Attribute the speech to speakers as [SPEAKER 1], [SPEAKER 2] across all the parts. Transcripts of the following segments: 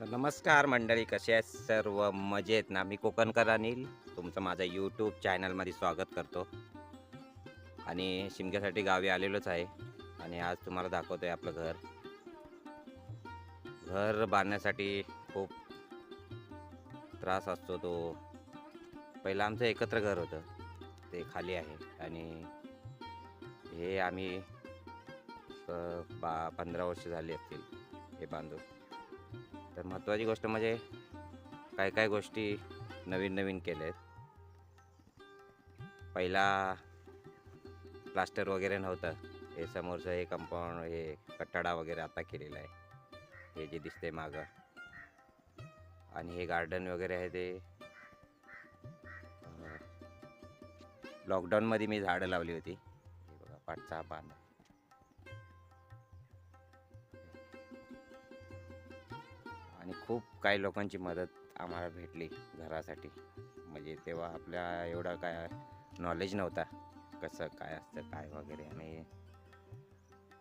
[SPEAKER 1] नमस्कार मंडळी कसे आहेत? सर्व मजेत ना? मी कोकणकर अनिल. तुमचं माझ्या यूट्यूब चॅनलमध्ये स्वागत करतो. आणि शिमग्यासाठी गावी आलेलोच आहे. आणि आज तुम्हाला दाखवतो आहे आपलं घर. घर बांधण्यासाठी खूप त्रास असतो तो. पहिलं आमचं एकत्र घर होतं. ते खाली आहे. आणि हे आम्ही बा पंधरा वर्ष झाली असतील हे बांधून. तर महत्त्वाची गोष्ट म्हणजे काय काय गोष्टी नवीन नवीन केल्या आहेत पहिला प्लास्टर वगैरे नव्हतं. हे समोरचं हे कंपाऊंड हे कट्टाडा वगैरे आता केलेला आहे. हे जे दिसते मागं. आणि हे गार्डन वगैरे आहे ते लॉकडाऊनमध्ये मी झाडं लावली होती. हे बघा पाठचा पान आणि खूप काही लोकांची मदत आम्हाला भेटली घरासाठी. म्हणजे तेव्हा आपल्या एवढा काय नॉलेज नव्हता कसं काय असतं काय वगैरे. आणि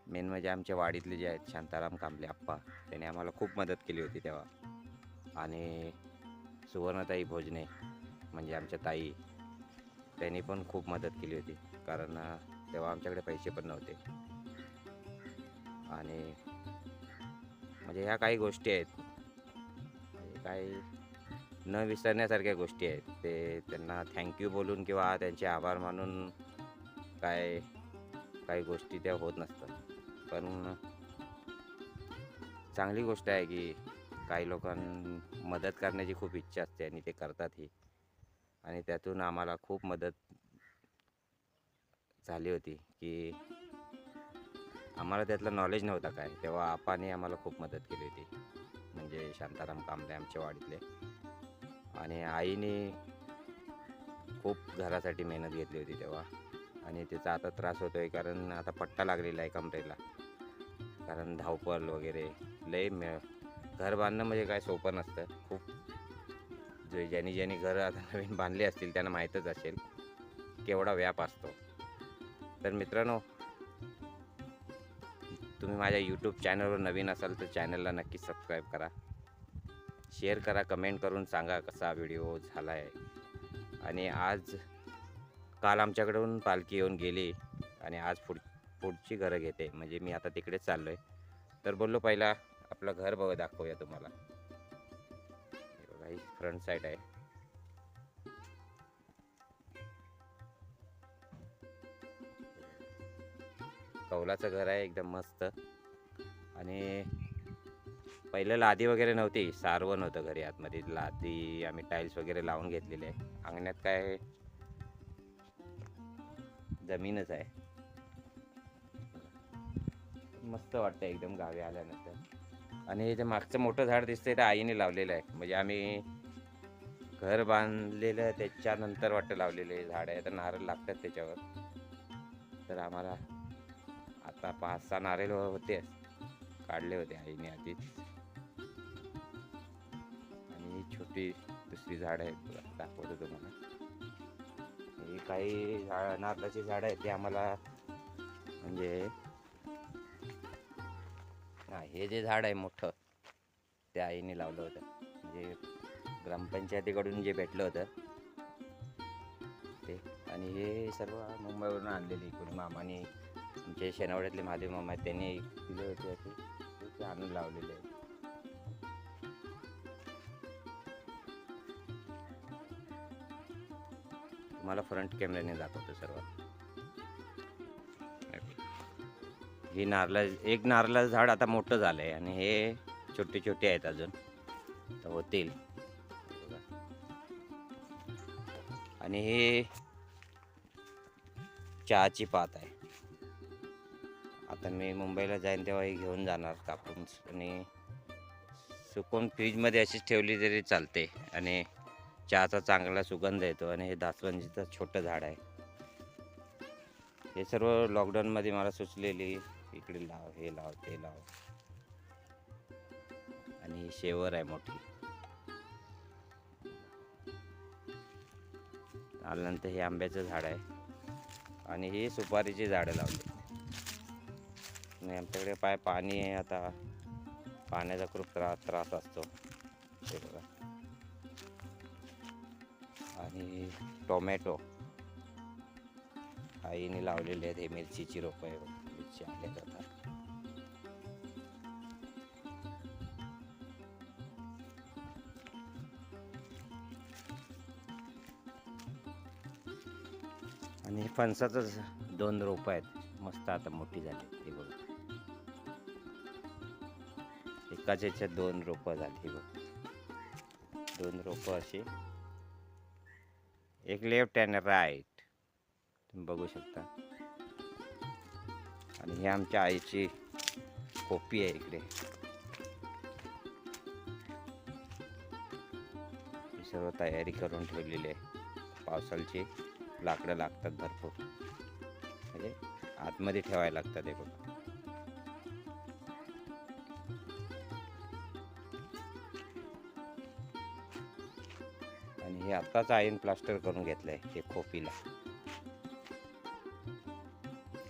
[SPEAKER 1] मेन म्हणजे आमच्या वाडीतले जे आहेत शांताराम कांबले आप्पा त्याने आम्हाला खूप मदत केली होती तेव्हा. आणि सुवर्णताई भोजने म्हणजे आमच्या ताई त्यांनी पण खूप मदत केली होती. कारण तेव्हा आमच्याकडे पैसे पण नव्हते. आणि म्हणजे ह्या काही गोष्टी आहेत काही न विसरण्यासारख्या गोष्टी आहेत. ते त्यांना थँक्यू बोलून किंवा त्यांचे आभार मानून काय काही गोष्टी त्या होत नसतात. पण चांगली गोष्ट आहे की काही लोकांना मदत करण्याची खूप इच्छा असते आणि ते करतातही. आणि त्यातून आम्हाला खूप मदत झाली होती की आम्हाला त्यातलं नॉलेज नव्हतं काय. तेव्हा आपाने आम्हाला खूप मदत केली होती. म्हणजे शांताराम कांबळे आमच्या वाडीतले. आणि आईने खूप घरासाठी मेहनत घेतली होती तेव्हा. आणि त्याचा आता त्रास होतो आहे कारण आता पट्टा लागलेला आहे कमरेला. कारण धावपळ वगैरे लय मे घर बांधणं म्हणजे काय सोपं नसतं. खूप जे ज्यांनी ज्यांनी घरं आता नवीन बांधली असतील त्यांना माहीतच असेल केवढा व्याप असतो. तर मित्रांनो तुम्ही माझ्या यूट्यूब चॅनलवर नवीन असाल तर चॅनलला नक्की सबस्क्राईब करा. शेअर करा कमेंट करून सांगा कसा व्हिडिओ झाला आहे आणि आज काल आमच्याकडून पालखी येऊन गेली आणि आज पुढ पुढची घरं घेते. म्हणजे मी आता तिकडेच चाललो आहे तर बोललो पहिला आपलं घर बघ दाखवूया तुम्हाला. हे बघा ही फ्रंट साईड आहे. कौलाचं घर आहे एकदम मस्त. आणि पहिलं लादी वगैरे नव्हती सारवण होतं घरी आतमध्ये. लादी आम्ही टाईल्स वगैरे लावून घेतलेले. आहे अंगणात काय जमीनच आहे. मस्त वाटतं एकदम गावी आल्यानंतर. आणि हे जे मागचं मोठं झाड दिसतंय ते आईने लावलेलं आहे. म्हणजे आम्ही घर बांधलेलं त्याच्यानंतर वाटतं लावलेले झाड. आहे तर नारळ लागतात त्याच्यावर. तर आम्हाला आता पाच सहा नारळ होते. काढले होते आईने आधीच आणि ही छोटी दुसरी झाड आहेत दाखवतो तुम्हाला. ही काही झाड नारळाची झाड आहेत ते आम्हाला म्हणजे हे जे झाड आहे मोठं ते आईने लावलं होतं. म्हणजे ग्रामपंचायतीकडून जे भेटलं होतं ते. आणि हे सर्व मुंबईवरून आणलेली कोणी मामाने. जे शेनावड्यातले महादेव मामा आहेत त्यांनी दिले होते असे ते आणून लावलेले आहे. तुम्हाला फ्रंट कॅमेऱ्याने दाखवतो सर्व ही नारळा एक नारळाचं झाड आता मोठं झालं आहे आणि हे छोटे छोटे आहेत अजून. तर होतील. आणि हे चहाची पात आहे. मी मुंबईला जाईन तेव्हा ही घेऊन जाणार कापून आणि सुकून फ्रीजमध्ये अशीच ठेवली तरी चालते. आणि चहाचा चांगला सुगंध येतो आणि हे दासवंजीचं छोटं झाड आहे. हे सर्व लॉकडाऊनमध्ये मला सुचलेली इकडे लाव हे लाव ते लाव. आणि ही शेवर आहे मोठी. आल्यानंतर हे आंब्याचं झाड आहे. आणि ही सुपारीची झाडं लावली. आणि आमच्याकडे पाय पाणी आहे आता पाण्याचा खूप त्रास त्रास असतो. बघा. आणि टोमॅटो. आईने लावलेले आहेत हे मिरचीची रोपं आहे. मिरची आले जातात आणि हे फणसाचंच दोन रोपं आहेत. मस्त आता मोठी झाली ते बघा. एकाच याच्यात दोन रोपं झाली बघ. दोन रोपं अशी. एक लेफ्ट अँड राईट तुम्ही बघू शकता. आणि ही आमच्या आईची कोपी आहे इकडे. सर्व तयारी करून ठेवलेली आहे. पावसाळची लाकडं लागतात भरपूर. म्हणजे आतमध्ये ठेवायला लागतात हे बघा. हे आत्ताच आयन प्लास्टर करून घेतलं आहे हे खोपीला.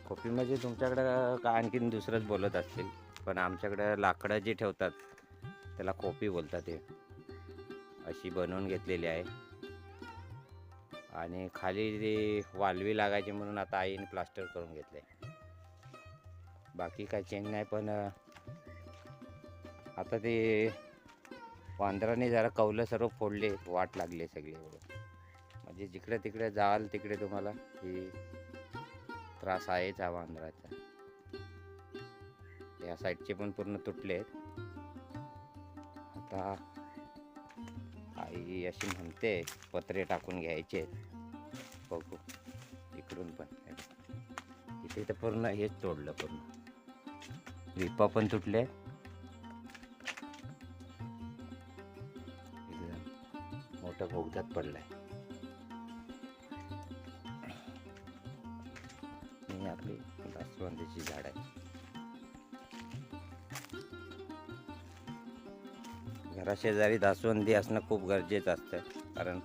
[SPEAKER 1] खोपी म्हणजे तुमच्याकडं का आणखीन दुसरंच बोलत असतील पण आमच्याकडं लाकडं जी ठेवतात त्याला खोपी बोलतात ते अशी बनवून घेतलेली आहे. आणि खाली ते वालवी लागायची म्हणून आता आईने प्लास्टर करून घेतलंय. बाकी काय चेंज नाही पण आता ते वांदराने जरा कौलं सर्व फोडले वाट लागले सगळे म्हणजे जिकडे तिकडे जाल तिकडे तुम्हाला हे त्रास आहेच हा वांदराचा. या साईडचे पण पूर्ण तुटले आहेत. आता आई अशी म्हणते पत्रे टाकून घ्यायचे बघू इकडून पण. इथे तर पूर्ण हेच तोडलं पूर्ण. विपा पण तुटले मोठं बोगदात पडलाय. ही आपली जास्वंदीची झाड आहे. घराशेजारी जास्वंदी असणं खूप गरजेचं असतं कारण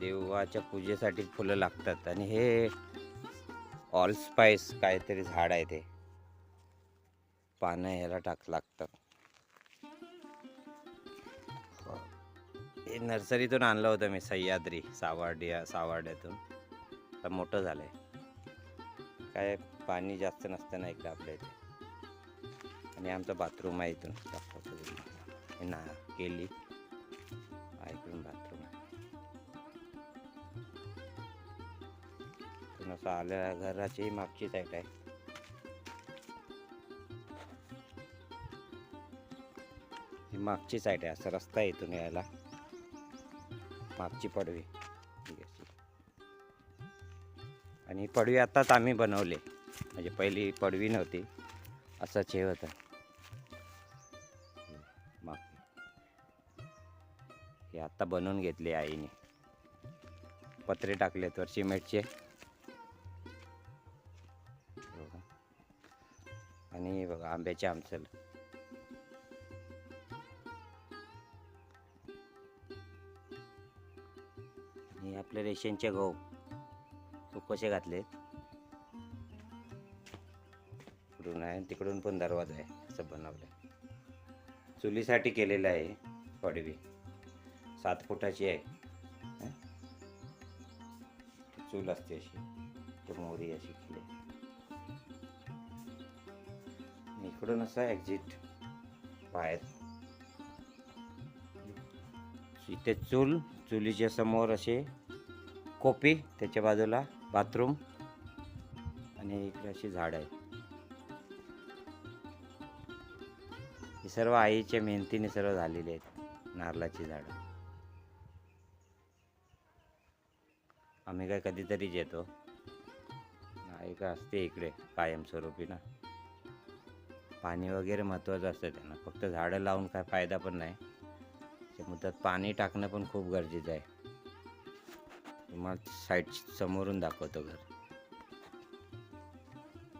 [SPEAKER 1] देवाच्या पूजेसाठी फुलं लागतात आणि हे ऑल स्पाइस काहीतरी झाड आहे ते. पानं ह्याला टाक लागतात. नर्सरीतून आणलं होतं मी सह्याद्री सावाडिया सावाड्यातून आता मोठं आहे काय पाणी जास्त नसतं ना इकडं आपल्या इथे. आणि आमचं बाथरूम आहे इथून. दाखवतो ना केली. इकडून बाथरूम आहे. असं आल्या घराची मागची साईड आहे. ही मागची साईड आहे असं रस्ता आहे इथून यायला. मागची पडवी. आणि पडवी आत्ताच आम्ही बनवले. म्हणजे पहिली पडवी नव्हती. असंच हे होतं. माग. हे आत्ता बनवून घेतले आईने. पत्रे टाकलेत वर सिमेंटचे आणि बघा आंब्याचे आमचं आणि आपले रेशनचे गहू. तो कसे घातले इकडून आहे तिकडून पण दरवाजा आहे असं बनवलं चुलीसाठी केलेलं आहे पडवी सात फुटाची आहे. चूल असते अशी ते मोरी अशी केली. इकडून असं एक्झिट बाहेर. इथे चूल चुलीच्या समोर असे कोपी त्याच्या बाजूला बाथरूम आणि इकडे अशी झाड आहेत. ही सर्व आईच्या मेहनतीने सर्व झालेली आहेत नारळाची झाडं. आम्ही काय कधीतरीच येतो आई का असते इकडे कायमस्वरूपी ना. पाणी वगैरे महत्त्वाचं असतं त्यांना. फक्त झाडं लावून काय फायदा पण नाही. त्या पाणी टाकणं पण खूप गरजेचं आहे. तुम्हाला साईड समोरून दाखवतो घर.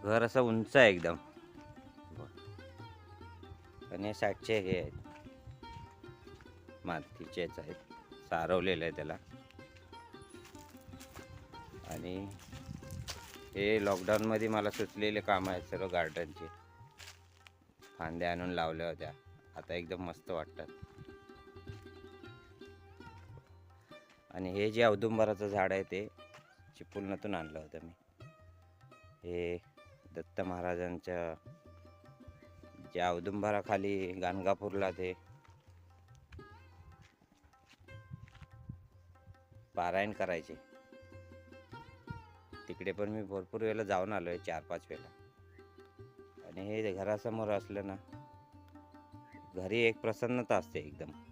[SPEAKER 1] घर असं उंच आहे एकदम. आणि हे साईडचे हे आहेत. मातीचेच आहेत सारवलेलं आहे त्याला. आणि हे लॉकडाऊनमध्ये मला सुचलेले काम आहेत सर्व गार्डनचे फांद्या आणून लावल्या होत्या. आता एकदम मस्त वाटतात. आणि हे जे औदुंबराचं झाड आहे ते चिपळूणातून आणलं होतं मी. हे दत्त महाराजांच्या ज्या औदुंबराखाली गाणगापूरला ते पारायण करायचे. तिकडे पण मी भरपूर वेळेला जाऊन आलो आहे चार पाच वेळेला. आणि हे घरासमोर असलं ना घरी एक प्रसन्नता असते एकदम.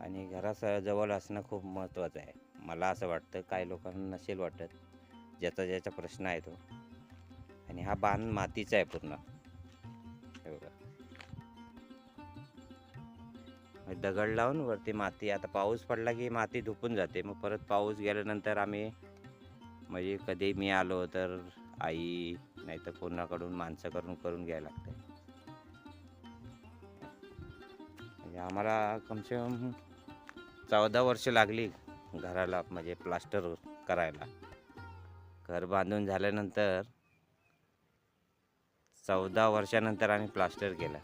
[SPEAKER 1] आणि घरास जवळ असणं खूप महत्त्वाचं आहे. मला असं वाटतं काही लोकांना नसेल वाटत ज्याचा ज्याचा प्रश्न आहे तो. आणि हा बांध मातीचा आहे पूर्ण. हे बघा. मग दगड लावून वरती माती आता पाऊस पडला की माती धुपून जाते. मग परत पाऊस गेल्यानंतर आम्ही म्हणजे कधी मी आलो तर आई नाही तर कोणाकडून माणसं करून करून घ्यायला लागतं. म्हणजे आम्हाला कमसे कम चौदा वर्ष लागली घराला म्हणजे प्लास्टर करायला. घर बांधून झाल्यानंतर चौदा वर्षानंतर आम्ही प्लास्टर केलं.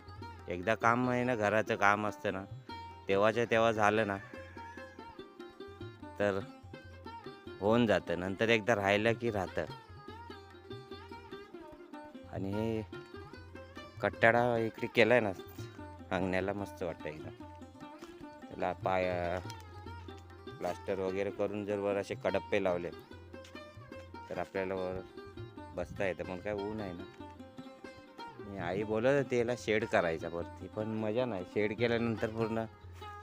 [SPEAKER 1] एकदा काम आहे ना घराचं काम असतं ना तेव्हाच्या तेव्हा झालं ना तर होऊन जातं. नंतर एकदा राहिलं की राहतं. आणि हे कट्टाडा इकडे आहे ना अंगण्याला मस्त वाटतं एकदम त्याला पाय प्लास्टर वगैरे करून जर वर असे कडप्पे लावले तर आपल्याला वर बसता येतं. पण काय ऊन आहे ना. मी आई बोलत होती याला शेड करायचा वरती. पण मजा नाही. शेड केल्यानंतर पूर्ण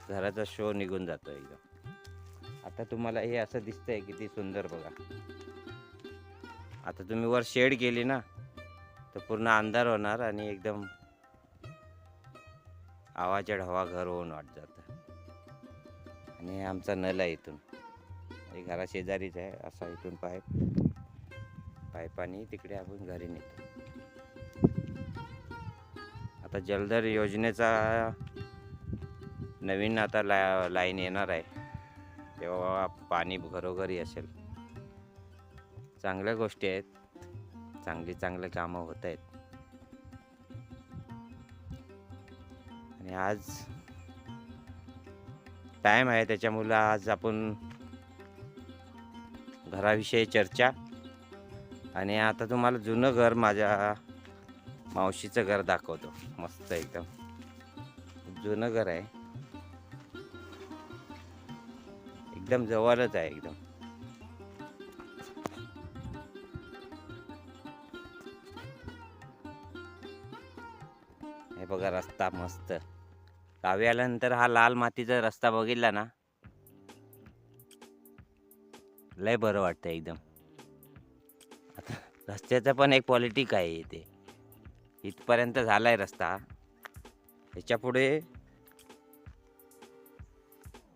[SPEAKER 1] घराचा शो निघून जातो एकदम. आता तुम्हाला हे असं दिसतंय किती सुंदर बघा. आता तुम्ही वर शेड केली ना तर पूर्ण अंधार होणार आणि एकदम आवाजड हवा घर होऊन वाट जातं. आणि आमचा नल आहे इथून. म्हणजे घरा शेजारीच आहे असा इथून पाईप. पाईपानी तिकडे आपण घरी नेतो. आता जलधर योजनेचा नवीन आता ला लाईन येणार आहे. तेव्हा पाणी घरोघरी असेल. चांगल्या गोष्टी आहेत. चांगली चांगले कामं होत आहेत. आणि आज टाईम आहे त्याच्यामुळं आज आपण घराविषयी चर्चा. आणि आता तुम्हाला जुनं घर माझ्या मावशीचं घर दाखवतो. मस्त एकदम. जुनं घर आहे. एकदम जवळच आहे एकदम. हे बघा रस्ता मस्त. गावी आल्यानंतर हा लाल मातीचा रस्ता बघितला ना लय बरं वाटतं एकदम. आता रस्त्याचं पण एक पॉलिटिक आहे इथे इथपर्यंत झालाय रस्ता. ह्याच्यापुढे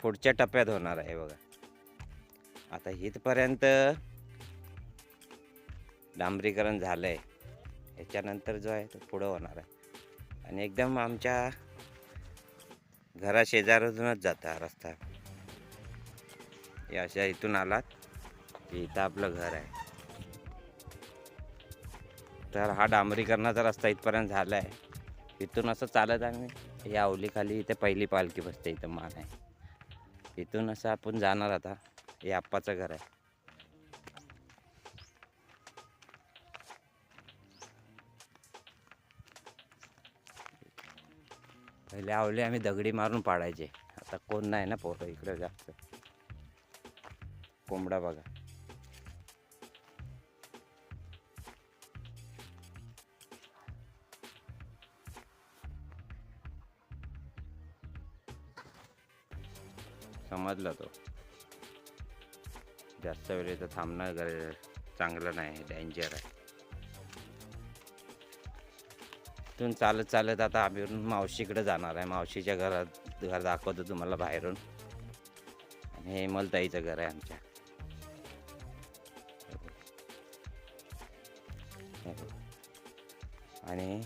[SPEAKER 1] पुढच्या टप्प्यात होणार आहे बघा. आता इथपर्यंत डांबरीकरण झालं आहे याच्यानंतर जो आहे तो पुढं होणार आहे. आणि एकदम आमच्या घरा शेजारातूनच जाता रस्ता. हे अशा इथून आलात की इथं आपलं घर आहे. तर हा डांबरीकरणाचा रस्ता इथपर्यंत झाला आहे इथून असं चालत आम्ही या अवलीखाली इथे पहिली पालखी बसते इथं मान आहे. इथून असं आपण जाणार आता हे आप्पाचं घर आहे. पहिले आवले आम्ही दगडी मारून पाडायचे. आता कोण नाही ना पोरं इकडे जास्त. कोंबडा बघा. समजला तो. जास्त वेळ थांबणं गरज चांगलं नाही डेंजर आहे. इथून चालत चालत आता आम्ही मावशीकडे जाणार आहे. मावशीच्या घरात घर दाखवतो तुम्हाला बाहेरून. आणि हे मलताईचं घर आहे आमच्या. आणि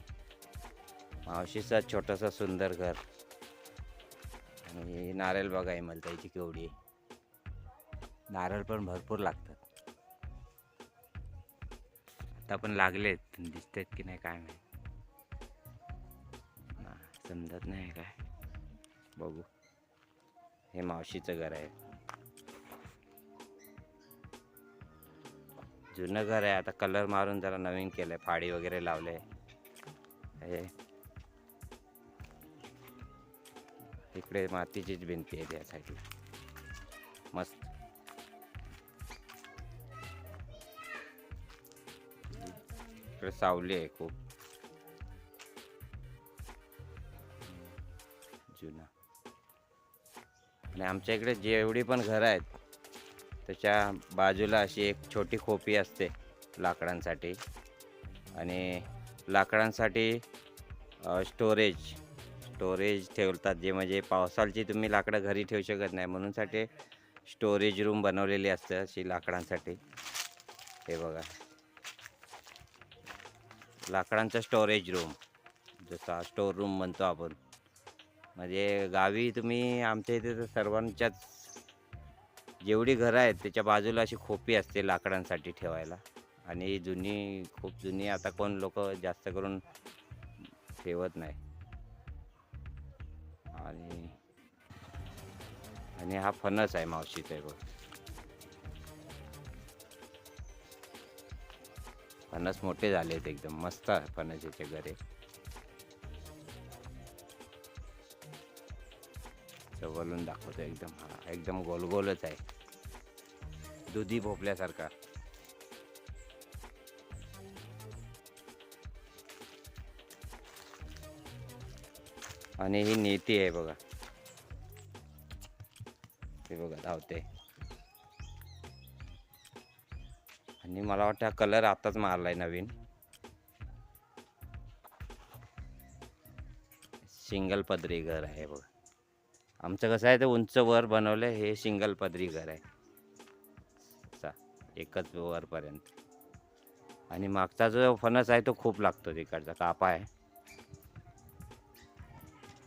[SPEAKER 1] मावशीचं छोटंसं सुंदर घर. आणि नारळ बघा आहे मलताईची केवढी नारळ पण भरपूर लागतात. आता पण लागलेत. दिसतात की नाही काय नाही समजत नाही काय? बघू. हे मावशीचं घर आहे. जुनं घर आहे. आता कलर मारून जरा नवीन केलं आहे फाडी वगैरे लावले. हे. इकडे मातीचीच भिंती आहे त्या साईडला मस्त. इकडे सावली आहे खूप. आणि आमच्या इकडे जेवढी पण घरं आहेत त्याच्या बाजूला अशी एक छोटी खोपी असते लाकडांसाठी. आणि लाकडांसाठी स्टोरेज स्टोरेज ठेवतात जे म्हणजे पावसाळची तुम्ही लाकडं घरी ठेवू शकत नाही. म्हणूनसाठी स्टोरेज रूम बनवलेली असते अशी लाकडांसाठी. हे बघा. लाकडांचा स्टोरेज रूम जसा स्टोर रूम म्हणतो आपण. म्हणजे गावी तुम्ही आमच्या इथे तर सर्वांच्याच जेवढी घरं आहेत त्याच्या बाजूला अशी खोपी असते लाकडांसाठी ठेवायला. आणि जुनी खूप जुनी आता कोण लोक जास्त करून ठेवत नाही. आणि आणि हा फणस आहे मावशीचा बघ फणस मोठे झाले आहेत एकदम मस्त आहे फणसाचे घरे. वळून दाखवतो एकदम. हा एकदम गोल गोलच आहे. दुधी भोपल्यासारखा. आणि ही नेती आहे बघा. ते बघा धावते. आणि मला वाटतं हा कलर आताच मारलाय नवीन. सिंगल पदरी घर आहे बघा. आमचं कसं आहे ते उंच वर बनवलं हे सिंगल पदरी घर आहे. चा एकच वरपर्यंत. आणि मागचा जो फणस आहे तो खूप लागतो तिकडचा कापा आहे.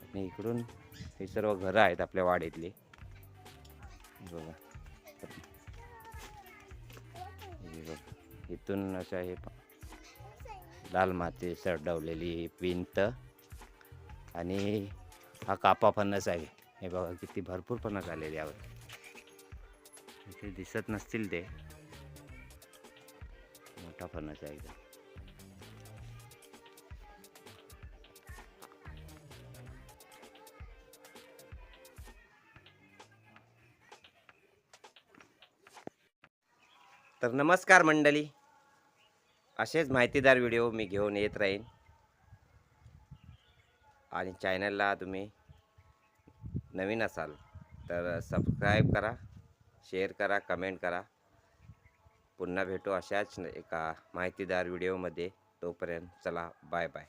[SPEAKER 1] आणि इकडून हे सर्व घरं आहेत आपल्या वाडीतली. बघा. इथून असं हे लाल माती सडवलेली भिंत. आणि हा कापा फणस आहे. हे बघा किती भरपूर पण झालेले यावर इथे दिसत नसतील ते. मोठा फणस आहे एकदम. तर नमस्कार मंडळी. असेच माहितीदार व्हिडिओ मी घेऊन येत राहीन. आणि चॅनलला तुम्ही नवीन असाल तर सबस्क्राईब करा शेअर करा कमेंट करा. पुन्हा भेटू अशाच एका माहितीदार व्हिडिओमध्ये तोपर्यंत चला बाय बाय